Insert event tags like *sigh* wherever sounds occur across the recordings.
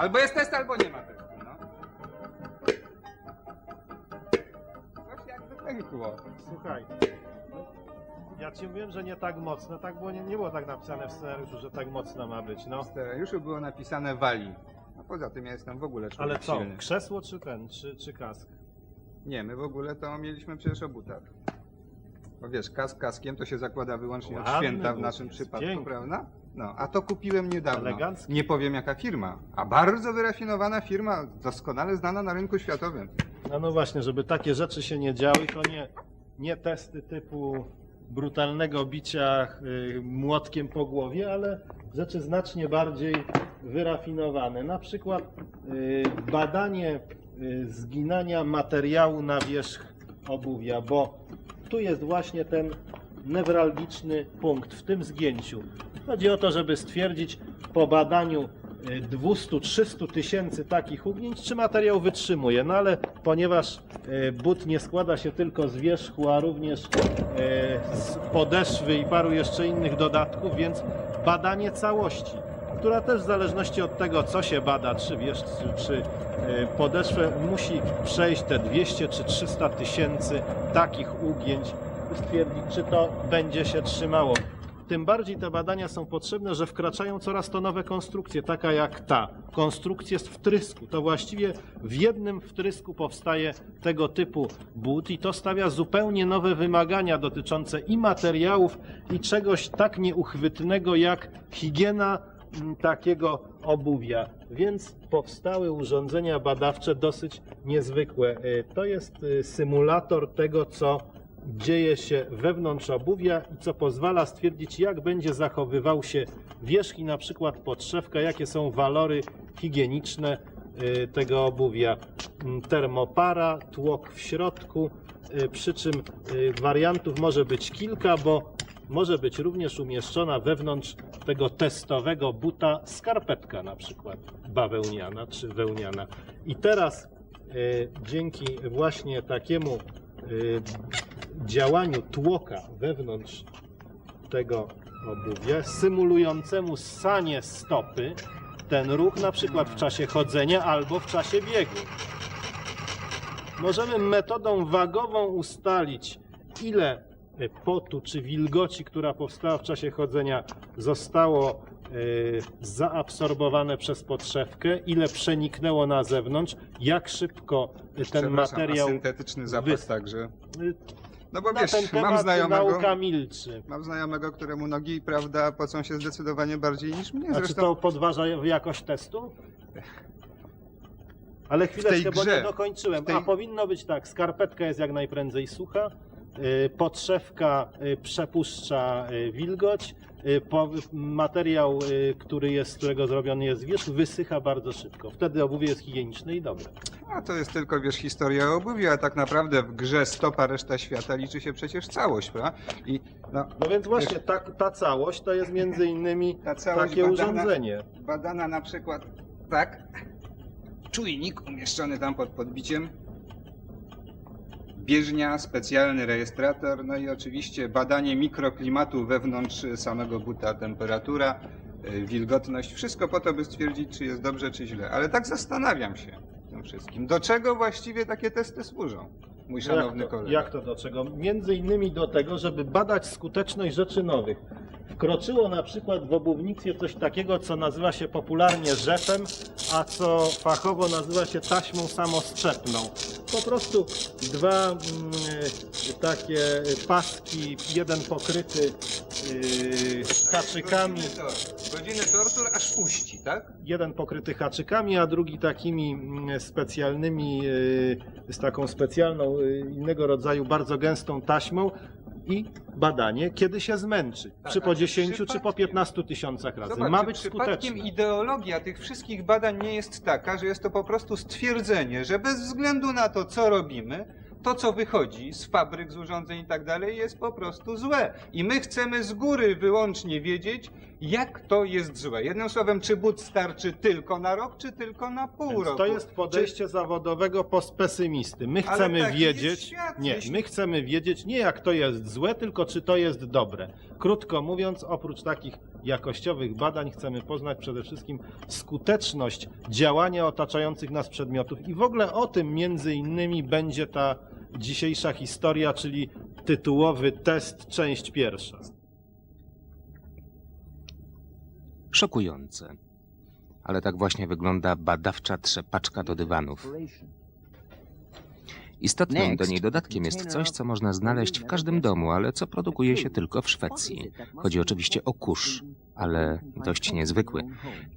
Albo jest test, albo nie ma testu, no. Coś jakby pękło. Słuchaj, no, ja ci mówiłem, że nie tak mocno, tak było, nie, nie było tak napisane w scenariuszu, że tak mocno ma być, no. W scenariuszu było napisane wali. A poza tym ja jestem w ogóle człowiek Ale co, silny. krzesło czy ten, czy, czy kask? Nie, my w ogóle to mieliśmy przecież o butach. Bo wiesz, kask kaskiem to się zakłada wyłącznie od Ładny święta w naszym jest, przypadku, piękny. prawda? No, a to kupiłem niedawno. Elegancki. Nie powiem jaka firma, a bardzo wyrafinowana firma, doskonale znana na rynku światowym. No, no właśnie, żeby takie rzeczy się nie działy, to nie, nie testy typu brutalnego bicia y, młotkiem po głowie, ale rzeczy znacznie bardziej wyrafinowane. Na przykład y, badanie y, zginania materiału na wierzch obuwia, bo tu jest właśnie ten newralgiczny punkt w tym zgięciu. Chodzi o to, żeby stwierdzić po badaniu y, 200-300 tysięcy takich ugnięć, czy materiał wytrzymuje. No ale ponieważ y, but nie składa się tylko z wierzchu, a również y, z podeszwy i paru jeszcze innych dodatków, więc badanie całości, która też w zależności od tego, co się bada, czy wierzch, czy, y, podeszwę, musi przejść te 200 czy 300 tysięcy takich ugięć stwierdzić, czy to będzie się trzymało. Tym bardziej te badania są potrzebne, że wkraczają coraz to nowe konstrukcje, taka jak ta. Konstrukcja z wtrysku. To właściwie w jednym wtrysku powstaje tego typu but i to stawia zupełnie nowe wymagania dotyczące i materiałów, i czegoś tak nieuchwytnego jak higiena mm, takiego obuwia. Więc powstały urządzenia badawcze dosyć niezwykłe. Y, To jest y, symulator tego, co dzieje się wewnątrz obuwia i co pozwala stwierdzić, jak będzie zachowywał się wierzch i na przykład podszewka, jakie są walory higieniczne y, tego obuwia. Mm, Termopara, tłok w środku, y, przy czym y, wariantów może być kilka, bo może być również umieszczona wewnątrz tego testowego buta skarpetka na przykład bawełniana czy wełniana. I teraz dzięki właśnie takiemu działaniu tłoka wewnątrz tego obuwia, symulującemu ssanie stopy, ten ruch na przykład w czasie chodzenia albo w czasie biegu. Możemy metodą wagową ustalić, ile e, potu czy wilgoci, która powstała w czasie chodzenia, zostało e, zaabsorbowane przez podszewkę, ile przeniknęło na zewnątrz, jak szybko e, ten materiał. A syntetyczny zapas wys- także. No bo wiesz, ten mam znajomego, nauka milczy. mam znajomego, któremu nogi, prawda, pocą się zdecydowanie bardziej niż mnie. A czy Zresztą to podważa jakość testu? Ale chwileczkę, bo grze, nie dokończyłem. tej- A powinno być tak, skarpetka jest jak najprędzej sucha, y, podszewka y, przepuszcza y, wilgoć, materiał, y, który jest, z którego zrobiony jest wierzch, wysycha bardzo szybko. Wtedy obuwie jest higieniczne i dobre. A to jest tylko, wiesz, historia obuwia, a tak naprawdę w grze stopa, reszta świata liczy się przecież całość, prawda? I no, No więc właśnie ta, ta całość to jest między innymi *laughs* takie badana- urządzenie. badana na przykład tak, czujnik umieszczony tam pod podbiciem, bieżnia, specjalny rejestrator, no i oczywiście badanie mikroklimatu wewnątrz samego buta, temperatura, y, wilgotność, wszystko po to, by stwierdzić, czy jest dobrze, czy źle. Ale tak zastanawiam się tym wszystkim. Do czego właściwie takie testy służą, mój szanowny jak to, kolega? Jak to do czego? Między innymi do tego, żeby badać skuteczność rzeczy nowych. Wkroczyło na przykład w obuwnictwie coś takiego, co nazywa się popularnie rzepem, a co fachowo nazywa się taśmą samostrzepną. Po prostu dwa mm, takie paski, jeden pokryty yy, haczykami, Godziny, tor- godziny tortur aż puści, tak? jeden pokryty haczykami, a drugi takimi mm, specjalnymi, y, z taką specjalną, innego rodzaju, bardzo gęstą taśmą i badanie, kiedy się zmęczy. Tak, czy po a czy 10, czy po przypadkiem- 15 tysiącach razy. Zobacz, Ma być skuteczne. ideologia tych wszystkich badań nie jest taka, że jest to po prostu stwierdzenie, że bez względu na to, co robimy, to, co wychodzi z fabryk, z urządzeń i tak dalej, jest po prostu złe. I my chcemy z góry wyłącznie wiedzieć, jak to jest złe. Jednym słowem, czy but starczy tylko na rok, czy tylko na pół Więc roku. to jest podejście zawodowego postpesymisty. My Ale chcemy wiedzieć, świat, nie, jeśli- my chcemy wiedzieć nie jak to jest złe, tylko czy to jest dobre. Krótko mówiąc, oprócz takich jakościowych badań chcemy poznać przede wszystkim skuteczność działania otaczających nas przedmiotów i w ogóle o tym między innymi będzie ta dzisiejsza historia, czyli tytułowy test, część pierwsza. Szokujące. Ale tak właśnie wygląda badawcza trzepaczka do dywanów. Istotnym do niej dodatkiem jest coś, co można znaleźć w każdym domu, ale co produkuje się tylko w Szwecji. Chodzi oczywiście o kurz, ale dość niezwykły.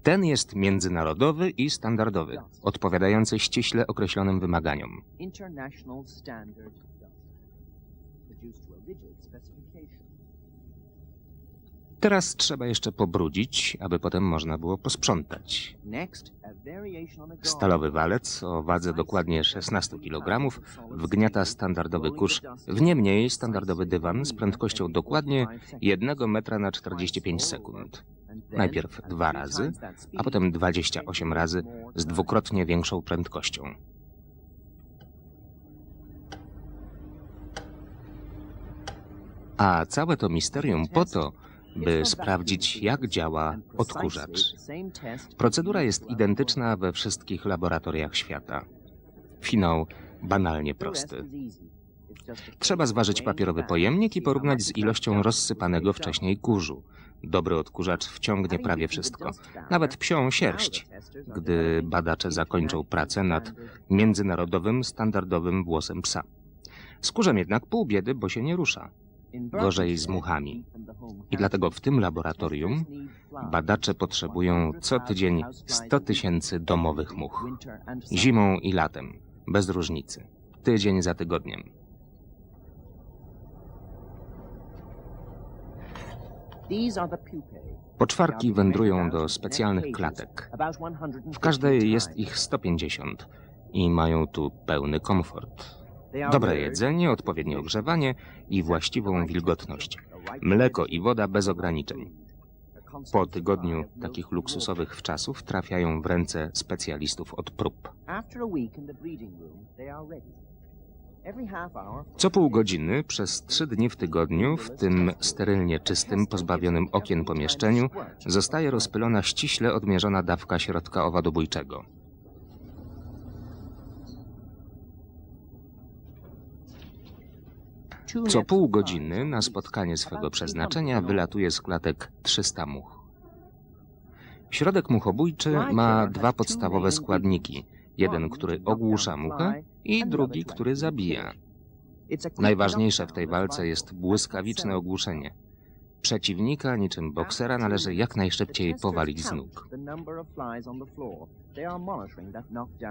Ten jest międzynarodowy i standardowy, odpowiadający ściśle określonym wymaganiom. international standard dust, reduced to a rigid specification. Teraz trzeba jeszcze pobrudzić, aby potem można było posprzątać. Stalowy walec o wadze dokładnie 16 kg wgniata standardowy kurz, w nie mniej standardowy dywan z prędkością dokładnie 1 metra na 45 sekund. Najpierw dwa razy, a potem 28 razy z dwukrotnie większą prędkością. A całe to misterium po to, by sprawdzić, jak działa odkurzacz. Procedura jest identyczna we wszystkich laboratoriach świata. Finał banalnie prosty. Trzeba zważyć papierowy pojemnik i porównać z ilością rozsypanego wcześniej kurzu. Dobry odkurzacz wciągnie prawie wszystko, nawet psią sierść, gdy badacze zakończą pracę nad międzynarodowym, standardowym włosem psa. Z kurzem jednak pół biedy, bo się nie rusza. Gorzej z muchami. I dlatego w tym laboratorium badacze potrzebują co tydzień 100 tysięcy domowych much. Zimą i latem, bez różnicy. Tydzień za tygodniem. Poczwarki wędrują do specjalnych klatek. W każdej jest ich 150 i mają tu pełny komfort. Dobre jedzenie, odpowiednie ogrzewanie i właściwą wilgotność. Mleko i woda bez ograniczeń. Po tygodniu takich luksusowych wczasów trafiają w ręce specjalistów od prób. Co pół godziny przez trzy dni w tygodniu w tym sterylnie czystym, pozbawionym okien pomieszczeniu zostaje rozpylona ściśle odmierzona dawka środka owadobójczego. Co pół godziny na spotkanie swego przeznaczenia wylatuje z klatek 300 much. Środek muchobójczy ma dwa podstawowe składniki. Jeden, który ogłusza muchę i drugi, który zabija. Najważniejsze w tej walce jest błyskawiczne ogłuszenie. Przeciwnika, niczym boksera, należy jak najszybciej powalić z nóg.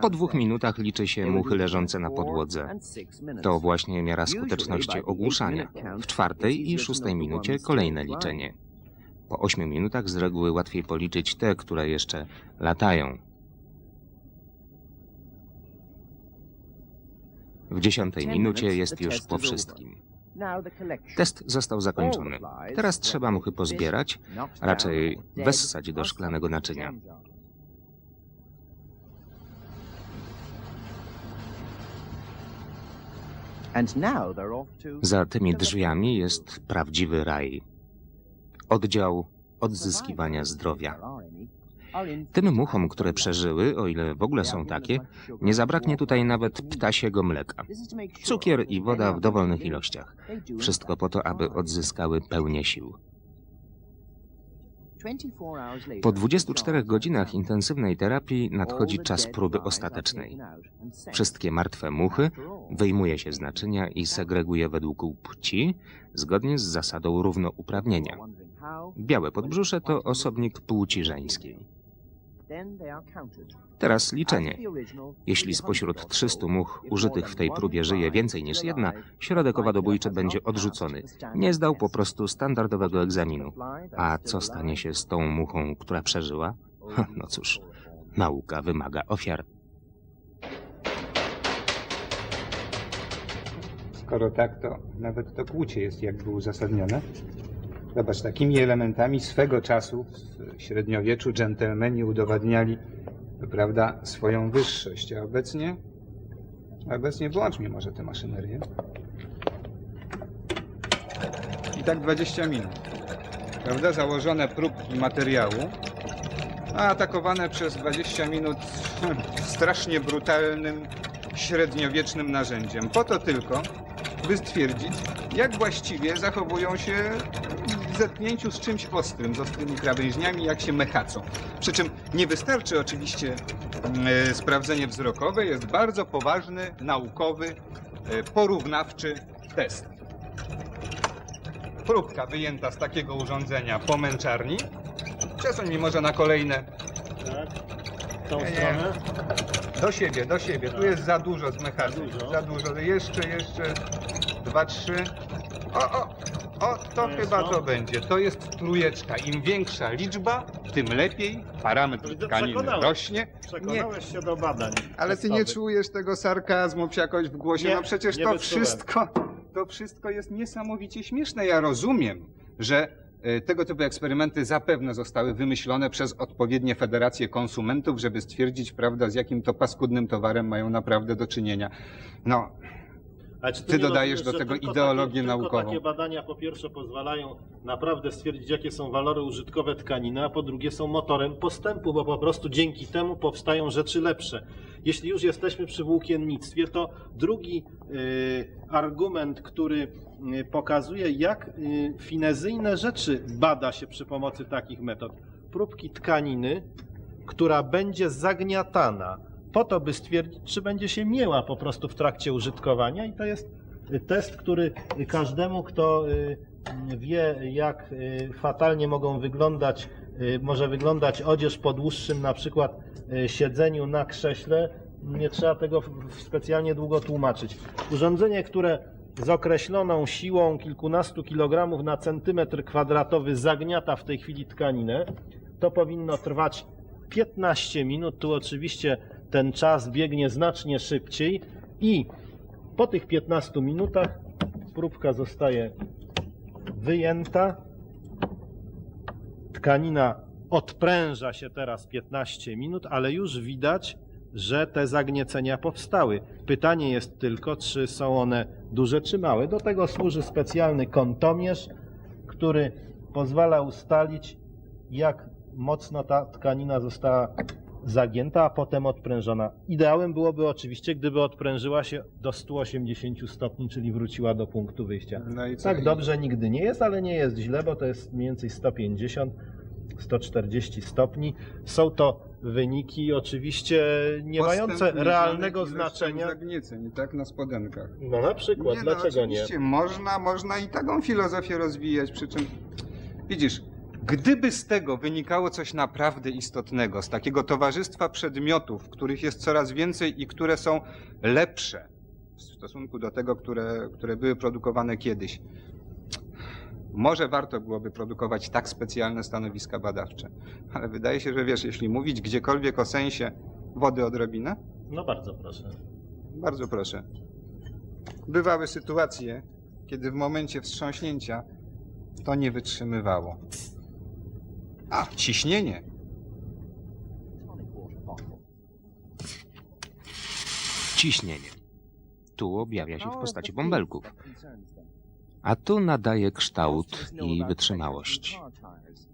Po dwóch minutach liczy się muchy leżące na podłodze. To właśnie miara skuteczności ogłuszania. W czwartej i szóstej minucie kolejne liczenie. Po ośmiu minutach z reguły łatwiej policzyć te, które jeszcze latają. W dziesiątej minucie jest już po wszystkim. Test został zakończony. Teraz trzeba muchy pozbierać, raczej wessać do szklanego naczynia. Za tymi drzwiami jest prawdziwy raj. Oddział odzyskiwania zdrowia. Tym muchom, które przeżyły, o ile w ogóle są takie, nie zabraknie tutaj nawet ptasiego mleka. Cukier i woda w dowolnych ilościach. Wszystko po to, aby odzyskały pełnię sił. Po 24 godzinach intensywnej terapii nadchodzi czas próby ostatecznej. Wszystkie martwe muchy wyjmuje się z naczynia i segreguje według płci, zgodnie z zasadą równouprawnienia. Białe podbrzusze to osobnik płci żeńskiej. Teraz liczenie. Jeśli spośród 300 much użytych w tej próbie żyje więcej niż jedna, środek owadobójczy będzie odrzucony. Nie zdał po prostu standardowego egzaminu. A co stanie się z tą muchą, która przeżyła? No cóż, nauka wymaga ofiar. Skoro tak, to nawet to kłucie jest jakby uzasadnione. Zobacz, takimi elementami swego czasu w średniowieczu dżentelmeni udowadniali, prawda, swoją wyższość, a obecnie, obecnie włącz mi może tę maszynerię. I tak 20 minut. prawda, założone próbki materiału, a atakowane przez 20 minut *laughs* strasznie brutalnym, średniowiecznym narzędziem. Po to tylko, by stwierdzić, jak właściwie zachowują się w zetknięciu z czymś ostrym, z ostrymi krawężniami, jak się mechacą. Przy czym nie wystarczy oczywiście mm, e, sprawdzenie wzrokowe, jest bardzo poważny, naukowy, e, porównawczy test. Próbka wyjęta z takiego urządzenia po męczarni. Przesuń mi może na kolejne. Tak? Tą Nie, nie. stronę? Do siebie, do siebie. Tu jest za dużo z mechazy. Za dużo? Za dużo. Jeszcze, jeszcze. Dwa, trzy. O, o! O, to chyba to? będzie. To jest trójeczka. Im większa liczba, tym lepiej. Parametr przekonałeś. rośnie. Przekonałeś się do badań. Ale ty nie testowych. czujesz tego sarkazmu jakoś w głosie. Nie, no przecież nie to wyczułem. wszystko, to wszystko jest niesamowicie śmieszne. Ja rozumiem, że e, tego typu eksperymenty zapewne zostały wymyślone przez odpowiednie federacje konsumentów, żeby stwierdzić, prawda, z jakim to paskudnym towarem mają naprawdę do czynienia. No, Ty dodajesz rozumiesz, do tego tylko ideologię takie, naukową? Tylko takie badania po pierwsze pozwalają naprawdę stwierdzić, jakie są walory użytkowe tkaniny, a po drugie są motorem postępu, bo po prostu dzięki temu powstają rzeczy lepsze. Jeśli już jesteśmy przy włókiennictwie, to drugi y, argument, który y, pokazuje, jak y, finezyjne rzeczy bada się przy pomocy takich metod. Próbki tkaniny, która będzie zagniatana po to, by stwierdzić, czy będzie się mięła po prostu w trakcie użytkowania i to jest test, który każdemu, kto y, wie, jak y, fatalnie mogą wyglądać, y, może wyglądać odzież po dłuższym na przykład siedzeniu na krześle, nie trzeba tego specjalnie długo tłumaczyć. Urządzenie, które z określoną siłą kilkunastu kilogramów na centymetr kwadratowy zagniata w tej chwili tkaninę, to powinno trwać 15 minut. Tu oczywiście ten czas biegnie znacznie szybciej i po tych 15 minutach próbka zostaje wyjęta. Tkanina odpręża się teraz 15 minut, ale już widać, że te zagniecenia powstały. Pytanie jest tylko, czy są one duże czy małe. Do tego służy specjalny kątomierz, który pozwala ustalić, jak mocno ta tkanina została zagięta, a potem odprężona. Ideałem byłoby oczywiście, gdyby odprężyła się do 180 stopni, czyli wróciła do punktu wyjścia. no? Tak dobrze nigdy nie jest, ale nie jest źle, bo to jest mniej więcej 150, 140 stopni. Są to wyniki oczywiście nie mające realnego znaczenia. Zagnieceń, tak, na spodenkach. No na przykład, no, dlaczego nie? oczywiście Można, można i taką filozofię rozwijać, przy czym widzisz, gdyby z tego wynikało coś naprawdę istotnego, z takiego towarzystwa przedmiotów, których jest coraz więcej i które są lepsze w stosunku do tego, które, które były produkowane kiedyś, może warto byłoby produkować tak specjalne stanowiska badawcze. Ale wydaje się, że wiesz, jeśli mówić gdziekolwiek o sensie wody odrobinę, No bardzo proszę. bardzo proszę. Bywały sytuacje, kiedy w momencie wstrząśnięcia to nie wytrzymywało. Ciśnienie. Ciśnienie. Tu objawia się w postaci bąbelków, a tu nadaje kształt i wytrzymałość.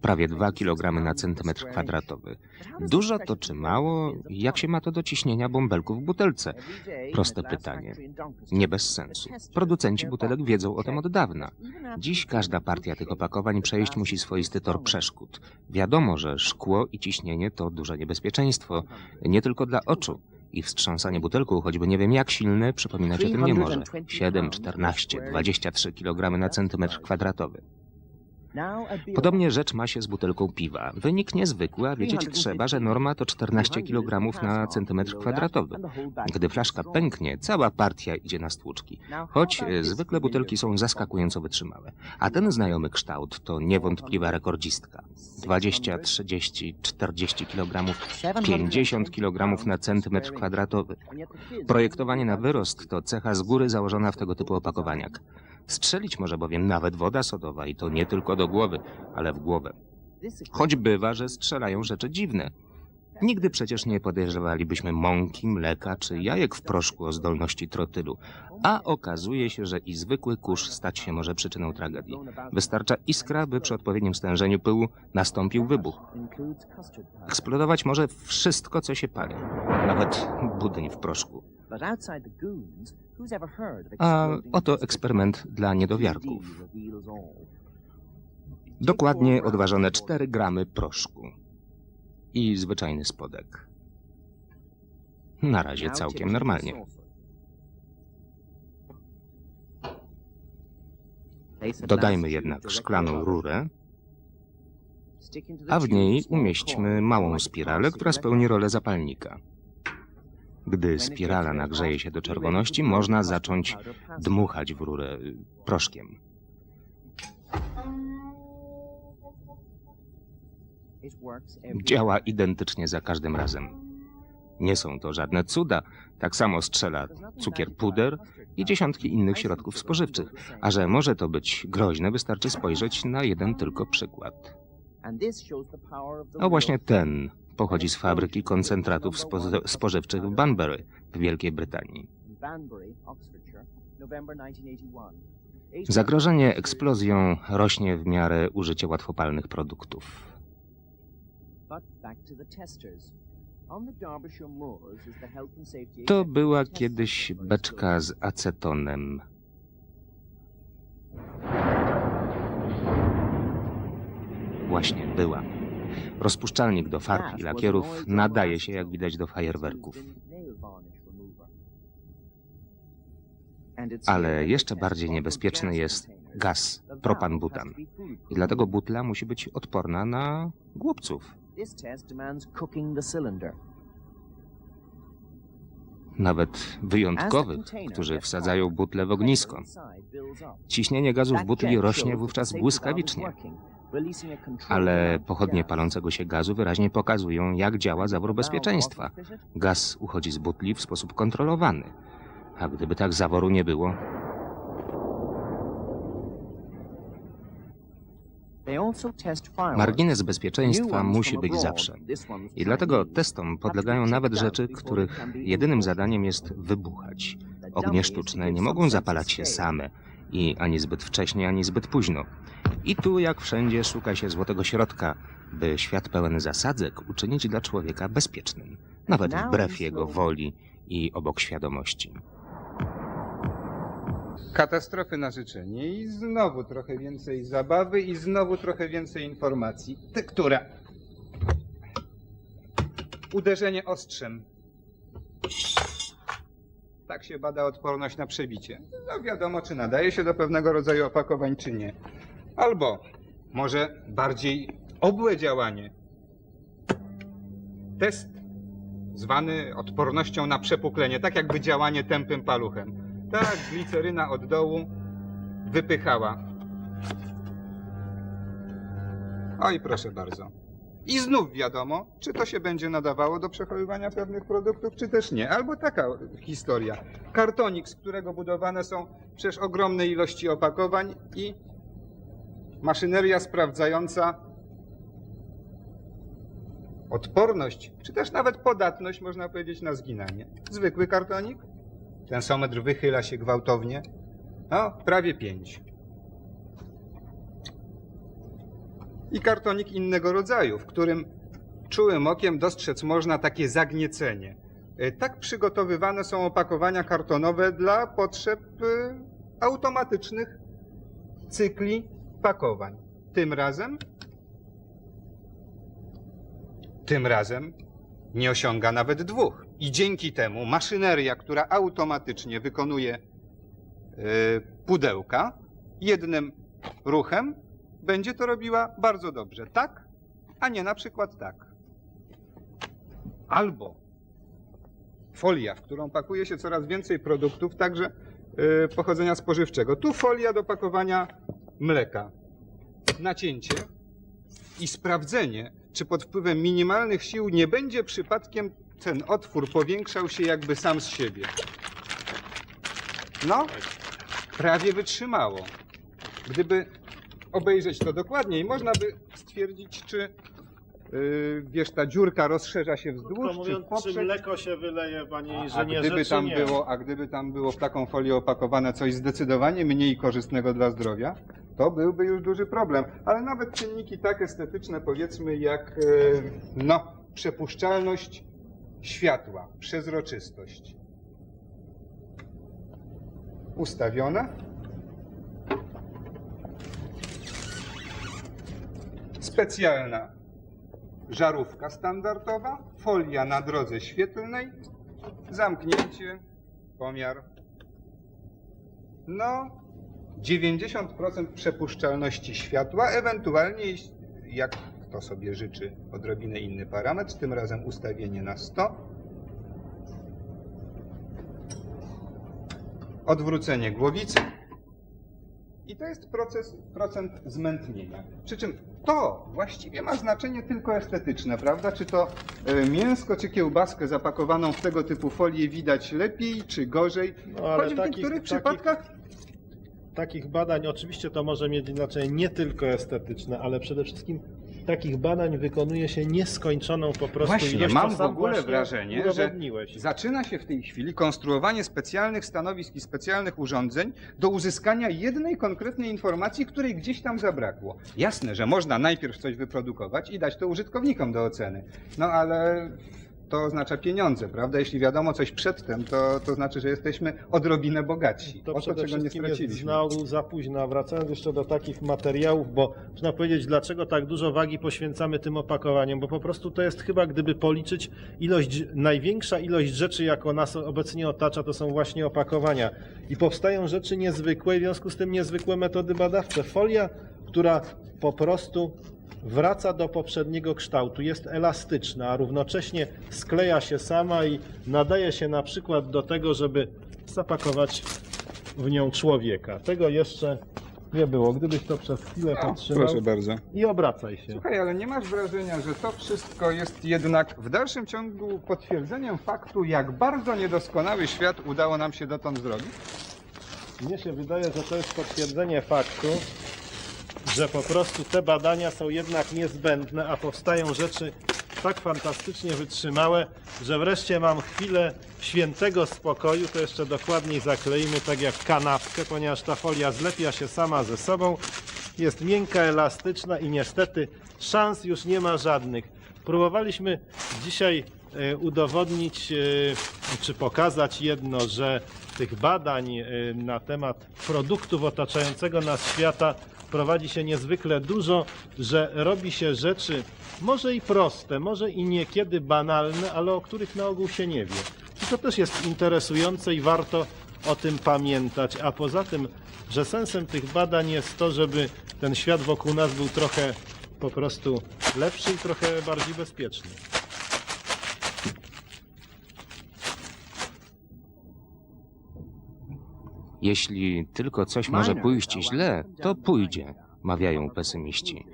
Prawie 2 Pressure kg na centymetr kwadratowy. Dużo to czy mało? Jak się ma to do ciśnienia bąbelków w butelce? Proste pytanie. Nie bez sensu. Producenci butelek wiedzą o tym od dawna. Dziś każda partia tych opakowań przejść musi is swoisty tor przeszkód. Wiadomo, że szkło i ciśnienie to duże niebezpieczeństwo, nie tylko dla oczu. I wstrząsanie butelką, choćby nie wiem jak silne, przypominać o tym nie może. 7, 14, 23 kg na centymetr kwadratowy. Podobnie rzecz ma się z butelką piwa. Wynik niezwykły, a wiedzieć trzeba, że norma to 14 kg na centymetr kwadratowy. Gdy flaszka pęknie, cała partia idzie na stłuczki. Choć e, zwykle butelki są zaskakująco wytrzymałe. A ten znajomy kształt to niewątpliwa rekordzistka. 20, 30, 40 kg, 50 kg na centymetr kwadratowy. Projektowanie na wyrost to cecha z góry założona w tego typu opakowaniach. Strzelić może bowiem nawet woda sodowa i to nie tylko do głowy, ale w głowę. Choć bywa, że strzelają rzeczy dziwne. Nigdy przecież nie podejrzewalibyśmy mąki, mleka czy jajek w proszku o zdolności trotylu, a okazuje się, że i zwykły kurz stać się może przyczyną tragedii. Wystarcza iskra, by przy odpowiednim stężeniu pyłu nastąpił wybuch. Eksplodować może wszystko, co się pali, nawet budyń w proszku. A oto eksperyment dla niedowiarków. Dokładnie odważone 4 gramy proszku i zwyczajny spodek. Na razie całkiem normalnie. Dodajmy jednak szklaną rurę, a w niej umieśćmy małą spiralę, która spełni rolę zapalnika. Gdy spirala nagrzeje się do czerwoności, można zacząć dmuchać w rurę y, proszkiem. Działa identycznie za każdym razem. Nie są to żadne cuda. Tak samo strzela cukier puder i dziesiątki innych środków spożywczych. A że może to być groźne, wystarczy spojrzeć na jeden tylko przykład. A właśnie ten pochodzi z fabryki koncentratów spo- spożywczych w Banbury w Wielkiej Brytanii. Zagrożenie eksplozją rośnie w miarę użycia łatwopalnych produktów. To była kiedyś beczka z acetonem. Właśnie była. Rozpuszczalnik do farb i lakierów nadaje się, jak widać, do fajerwerków. Ale jeszcze bardziej niebezpieczny jest gaz propan-butan. I dlatego butla musi być odporna na głupców. Nawet wyjątkowych, którzy wsadzają butlę w ognisko. Ciśnienie gazu w butli rośnie wówczas błyskawicznie. Ale pochodnie palącego się gazu wyraźnie pokazują, jak działa zawór bezpieczeństwa. Gaz uchodzi z butli w sposób kontrolowany. A gdyby tak zaworu nie było, margines bezpieczeństwa musi być zawsze. I dlatego testom podlegają nawet rzeczy, których jedynym zadaniem jest wybuchać. Ognie sztuczne nie mogą zapalać się same i ani zbyt wcześnie, ani zbyt późno. I tu, jak wszędzie, szuka się złotego środka, by świat pełen zasadzek uczynić dla człowieka bezpiecznym, nawet wbrew jego woli i obok świadomości. Katastrofy na życzenie i znowu trochę więcej zabawy i znowu trochę więcej informacji. Tektura. Uderzenie ostrzem. Tak się bada odporność na przebicie. No wiadomo, czy nadaje się do pewnego rodzaju opakowań, czy nie. Albo może bardziej obłe działanie. Test zwany odpornością na przepuklenie, tak jakby działanie tępym paluchem. Tak, gliceryna od dołu wypychała. Oj, proszę bardzo. I znów wiadomo, czy to się będzie nadawało do przechowywania pewnych produktów, czy też nie. Albo taka historia. Kartonik, z którego budowane są przecież ogromne ilości opakowań i maszyneria sprawdzająca odporność, czy też nawet podatność, można powiedzieć, na zginanie. Zwykły kartonik, tensometr wychyla się gwałtownie, no, prawie 5. I kartonik innego rodzaju, w którym czułym okiem dostrzec można takie zagniecenie. E, Tak przygotowywane są opakowania kartonowe dla potrzeb e, automatycznych cykli pakowań. Tym razem tym razem nie osiąga nawet dwóch. I dzięki temu maszyneria, która automatycznie wykonuje y, pudełka, jednym ruchem będzie to robiła bardzo dobrze. Tak, a nie na przykład tak. Albo folia, w którą pakuje się coraz więcej produktów, także y, pochodzenia spożywczego. Tu folia do pakowania mleka. Nacięcie i sprawdzenie, czy pod wpływem minimalnych sił nie będzie przypadkiem ten otwór powiększał się jakby sam z siebie. No, prawie wytrzymało. Gdyby obejrzeć to dokładniej, można by stwierdzić, czy yy, wiesz, ta dziurka rozszerza się Krótko wzdłuż czy mówiąc, czy mleko się wyleje, panie A inżynierze, gdyby, czy tam nie? było, a gdyby tam było w taką folię opakowane coś zdecydowanie mniej korzystnego dla zdrowia, to byłby już duży problem. Ale nawet czynniki tak estetyczne, powiedzmy, jak e, no, przepuszczalność światła, przezroczystość. Ustawiona. Specjalna żarówka standardowa, folia na drodze świetlnej, zamknięcie, pomiar. No, 90% przepuszczalności światła, ewentualnie, jak kto sobie życzy, odrobinę inny parametr, tym razem ustawienie na 100. Odwrócenie głowicy. I to jest proces, procent zmętnienia. Przy czym to właściwie ma znaczenie tylko estetyczne, prawda? Czy to e, mięsko, czy kiełbaskę zapakowaną w tego typu folię widać lepiej, czy gorzej? No, ale Choć w takich- niektórych takich- przypadkach Takich badań oczywiście to może mieć znaczenie nie tylko estetyczne, ale przede wszystkim takich badań wykonuje się nieskończoną po prostu Właśnie, ilość. mam w ogóle wrażenie, że zaczyna się w tej chwili konstruowanie specjalnych stanowisk i specjalnych urządzeń do uzyskania jednej konkretnej informacji, której gdzieś tam zabrakło. Jasne, że można najpierw coś wyprodukować i dać to użytkownikom do oceny. No ale to oznacza pieniądze, prawda? Jeśli wiadomo coś przedtem, to, to znaczy, że jesteśmy odrobinę bogatsi. To o to, czego nie wszystkim jest straciliśmy. na ogół za późno. Wracając jeszcze do takich materiałów, bo można powiedzieć, dlaczego tak dużo wagi poświęcamy tym opakowaniom, bo po prostu to jest chyba, gdyby policzyć ilość, największa ilość rzeczy, jaką nas obecnie otacza, to są właśnie opakowania. I powstają rzeczy niezwykłe, i w związku z tym niezwykłe metody badawcze. Folia, która po prostu wraca do poprzedniego kształtu, jest elastyczna, a równocześnie skleja się sama i nadaje się na przykład do tego, żeby zapakować w nią człowieka. Tego jeszcze nie było. Gdybyś to przez chwilę O, podtrzymał proszę bardzo. i obracaj się. Słuchaj, ale nie masz wrażenia, że to wszystko jest jednak w dalszym ciągu potwierdzeniem faktu, jak bardzo niedoskonały świat udało nam się dotąd zrobić? Mnie się wydaje, że to jest potwierdzenie faktu, że po prostu te badania są jednak niezbędne, a powstają rzeczy tak fantastycznie wytrzymałe, że wreszcie mam chwilę świętego spokoju, to jeszcze dokładniej zakleimy tak jak kanapkę, ponieważ ta folia zlepia się sama ze sobą, jest miękka, elastyczna i niestety szans już nie ma żadnych. Próbowaliśmy dzisiaj e, udowodnić e, czy pokazać jedno, że tych badań e, na temat produktów otaczającego nas świata prowadzi się niezwykle dużo, że robi się rzeczy może i proste, może i niekiedy banalne, ale o których na ogół się nie wie. I to też jest interesujące i warto o tym pamiętać. A poza tym, że sensem tych badań jest to, żeby ten świat wokół nas był trochę po prostu lepszy i trochę bardziej bezpieczny. Jeśli tylko coś może pójść źle, to pójdzie, mawiają pesymiści.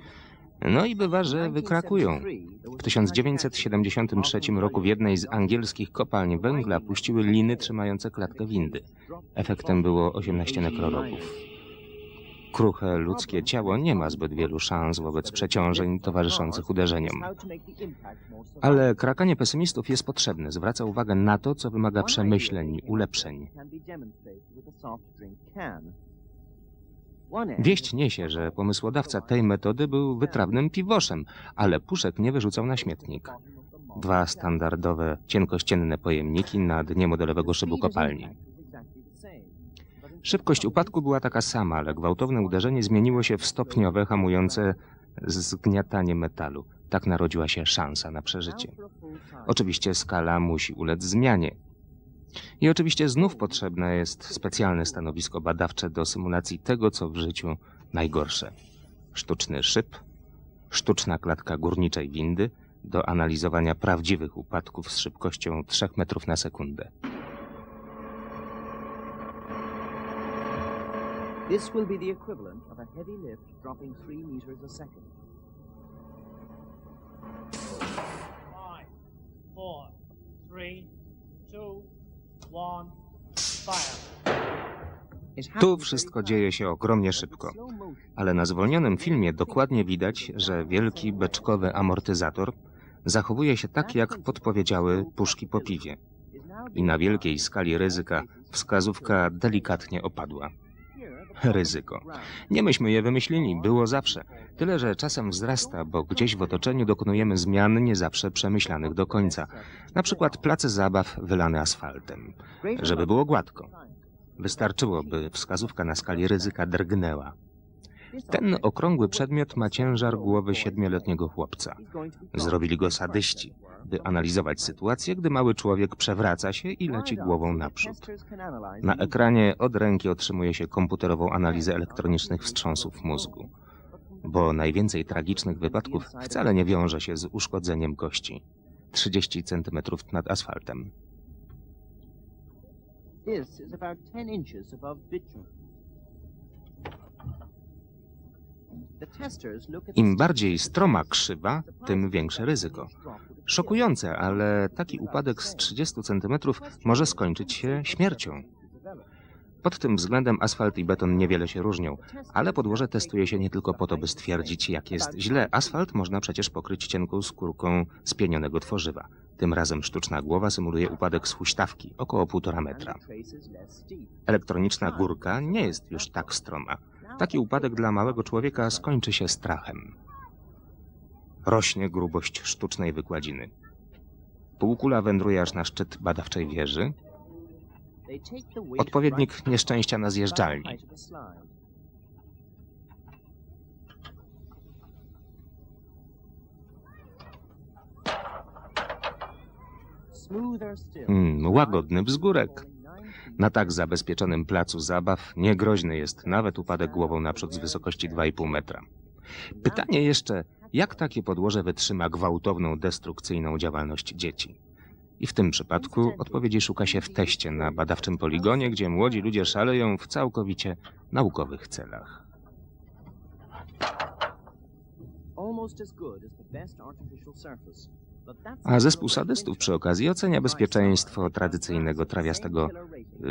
No i bywa, że wykrakują. W 1973 roku w jednej z angielskich kopalń węgla puściły liny trzymające klatkę windy. Efektem było 18 nekrologów. Kruche ludzkie ciało nie ma zbyt wielu szans wobec przeciążeń towarzyszących uderzeniom. Ale krakanie pesymistów jest potrzebne. Zwraca uwagę na to, co wymaga przemyśleń ulepszeń. Wieść niesie, że pomysłodawca tej metody był wytrawnym piwoszem, ale puszek nie wyrzucał na śmietnik. Dwa standardowe, cienkościenne pojemniki na dnie modelowego szybu kopalni. Szybkość upadku była taka sama, ale gwałtowne uderzenie zmieniło się w stopniowe, hamujące zgniatanie metalu. Tak narodziła się szansa na przeżycie. Oczywiście skala musi ulec zmianie. I oczywiście znów potrzebne jest specjalne stanowisko badawcze do symulacji tego, co w życiu najgorsze. Sztuczny szyb, sztuczna klatka górniczej windy do analizowania prawdziwych upadków z szybkością 3 metrów na sekundę. This will be the equivalent of a heavy lift dropping 3 meters a second. Five, four, three, two, one, fire. Tu wszystko dzieje się ogromnie szybko, ale na zwolnionym filmie dokładnie widać, że wielki beczkowy amortyzator zachowuje się tak, jak podpowiedziały puszki po piwie. I na wielkiej skali ryzyka wskazówka delikatnie opadła. Ryzyko. Nie myśmy je wymyślili, było zawsze. Tyle, że czasem wzrasta, bo gdzieś w otoczeniu dokonujemy zmian nie zawsze przemyślanych do końca. Na przykład place zabaw wylane asfaltem. Żeby było gładko. Wystarczyło, by wskazówka na skali ryzyka drgnęła. Ten okrągły przedmiot ma ciężar głowy siedmioletniego chłopca. Zrobili go sadyści, by analizować sytuację, gdy mały człowiek przewraca się i leci głową naprzód. Na ekranie od ręki otrzymuje się komputerową analizę elektronicznych wstrząsów mózgu, bo najwięcej tragicznych wypadków wcale nie wiąże się z uszkodzeniem kości. 30 cm nad asfaltem. This is about 10 inches above bitumen. The testers look at the Im bardziej stroma krzywa, tym większe ryzyko. Szokujące, ale taki upadek z 30 cm może skończyć się śmiercią. Pod tym względem asfalt i beton niewiele się różnią, ale podłoże testuje się nie tylko po to, by stwierdzić, jak jest źle. Asfalt można przecież pokryć cienką skórką spienionego tworzywa. Tym razem sztuczna głowa symuluje upadek z huśtawki, około 1,5 metra. Elektroniczna górka nie jest już tak stroma. Taki upadek dla małego człowieka skończy się strachem. Rośnie grubość sztucznej wykładziny. Półkula wędruje aż na szczyt badawczej wieży, odpowiednik nieszczęścia na zjeżdżalni. Mm, łagodny wzgórek. Na tak zabezpieczonym placu zabaw niegroźny jest nawet upadek głową naprzód z wysokości 2,5 metra. Pytanie jeszcze, jak takie podłoże wytrzyma gwałtowną, destrukcyjną działalność dzieci? I w tym przypadku odpowiedzi szuka się w teście na badawczym poligonie, gdzie młodzi ludzie szaleją w całkowicie naukowych celach. A zespół sadystów przy okazji ocenia bezpieczeństwo tradycyjnego trawiastego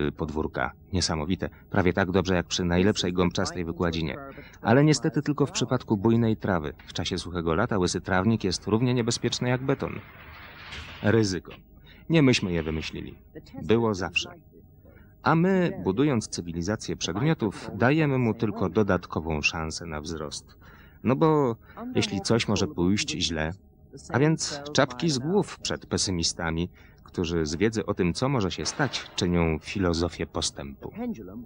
y, podwórka. Niesamowite. Prawie tak dobrze jak przy najlepszej gąbczastej wykładzinie. Ale niestety tylko w przypadku bujnej trawy. W czasie suchego lata łysy trawnik jest równie niebezpieczny jak beton. Ryzyko. Nie myśmy je wymyślili. Było zawsze. A my, budując cywilizację przedmiotów, dajemy mu tylko dodatkową szansę na wzrost. No bo jeśli coś może pójść źle, a więc czapki z głów przed pesymistami, którzy z wiedzy o tym, co może się stać, czynią filozofię postępu. The pendulum